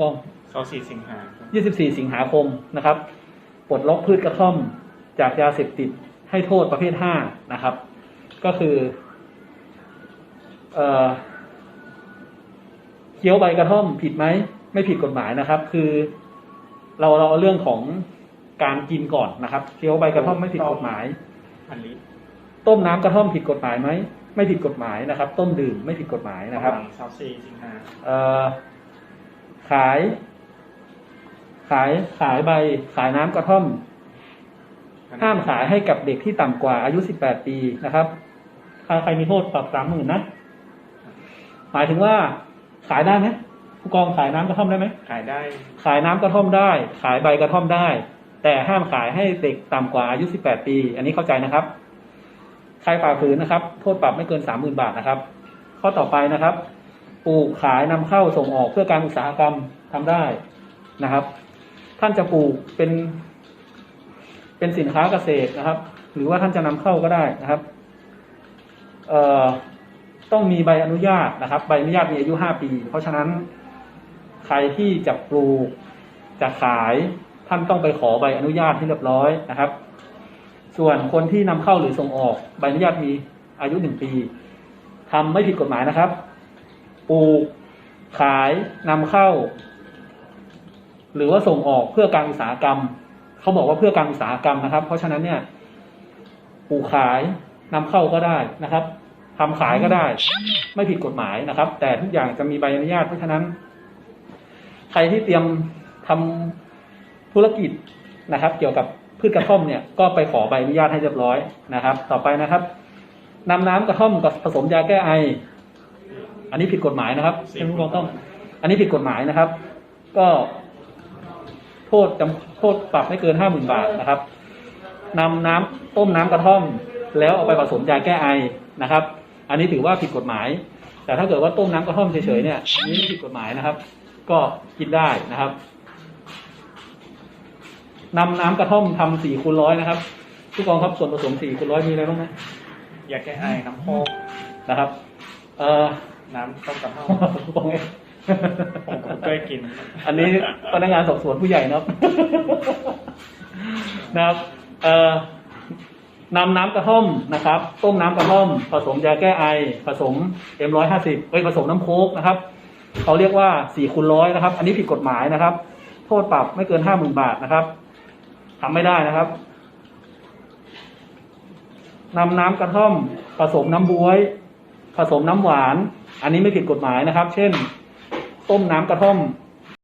ผู้กองเขาสี่สิงหาครับ24สิงหาคมนะครับปลดล็อกพืชกระท่อมจากยาเสพติดให้โทษประเภท5นะครับ ก็คือเอ่อเคี้ยวใบกระท่อมผิดไหมไม่ผิดกฎหมายนะครับ คือ เราเราเอาเรื่องของการกินก่อนนะครับเคี้ยวใบกระท่อมไม่ผิดกฎหมายอันนี้ต้มน้ำกระท่อมผิดกฎหมายไหมไม่ผิดกฎหมายนะครับ ต้มดื่มไม่ผิดกฎหมายนะครับหลังเสาสี่สิงหาเอ่อ ขาย ขายขายใบ ขายน้ำกระท่อม ห้ามขายให้กับเด็กที่ต่ำกว่าอายุ18ปีนะครับถ้าใครมีโทษปรับสามหมื่นนะหมายถึงว่าขายได้ไหมผู้กองขายน้ำกระท่อมได้ไหมขายได้ ขายน้ำกระท่อมได้ ขายใบกระท่อมได้ แต่ห้ามขายให้เด็กต่ำกว่าอายุ18ปี อันนี้เข้าใจนะครับ ใครฝ่าฝืนนะครับ โทษปรับไม่เกิน30,000บาทนะครับ ข้อต่อไปนะครับ ปลูกขายนำเข้าส่งออกเพื่อการอุตสาหกรรมทำได้นะครับ ท่านจะปลูกเป็น เป็นสินค้าเกษตรนะครับ หรือว่าท่านจะนำเข้าก็ได้นะครับ เอ่อต้องมีใบอนุญาตนะครับ ใบอนุญาตมีอายุ5ปี เพราะฉะนั้นใครที่จะปลูกจะขายท่านต้องไปขอใบอนุญาตให้เรียบร้อยนะครับ ส่วนคนที่นำเข้าหรือส่งออก ใบอนุญาตมีอายุหนึ่งปีทำไม่ผิดกฎหมายนะครับ ปลูก ขายนำเข้า หรือว่าส่งออกเพื่อการอุตสาหกรรม เขาบอกว่าเพื่อการอุตสาหกรรมนะครับ เพราะฉะนั้นเนี่ยปลูกขายนำเข้าก็ได้นะครับทำขายก็ได้ ไม่ผิดกฎหมายนะครับ แต่ทุกอย่างจะมีใบอนุญาตเพราะฉะนั้น ใครที่เตรียมทำธุรกิจนะครับ เกี่ยวกับพืชกระท่อมเนี่ยก็ไปขอใบอนุญาตให้เรียบร้อยนะครับ ต่อไปนะครับนำน้ำกระท่อมกับผสมยาแก้ไอ อันนี้ผิดกฎหมายนะครับสี่ท่านผู้คกนองต้อง อันนี้ผิดกฎหมายนะครับ ก็ โทษจำโทษปรับไม่เกินห้าหมื่นบาทนะครับนำน้ำต้มน้ำกระท่อม แล้วเอาไปผสมยาแก้ไอนะครับ อันนี้ถือว่าผิดกฎหมาย แต่ถ้าเกิดว่าต้มน้ำกระท่อมเฉยๆเนี่ยอันนี้ไม่ผิดกฎหมายนะครับ ก็กินได้นะครับนำน้ำกระท่อมทำสี่คูณร้อยนะครับผู้กองครับส่วนผสมสี่คูณร้อยมีอะไรบ้างนะยาแก้ไอน้ำโคกนะครับ เอ่อ น้ำต้มกระท่อมผู้กองเองผมก็เคยกิน อันนี้พนักงานสอบสวนผู้ใหญ่นะครับนะครับเอ่อนำน้ำกระท่อมนะครับ ต้มน้ำกระท่อม ผสมยาแก้ไอ ผสมเอ็มร้อยห้าสิบเอ้ยผสมน้ำโค้กนะครับเขาเรียกว่าสี่คูณร้อยนะครับ อันนี้ผิดกฎหมายนะครับ โทษปรับไม่เกินห้าหมื่นบาทนะครับทำไม่ได้นะครับนำน้ำกระท่อม ผสมน้ำบวย ผสมน้ำหวาน อันนี้ไม่ผิดกฎหมายนะครับ เช่น ต้มน้ำกระท่อม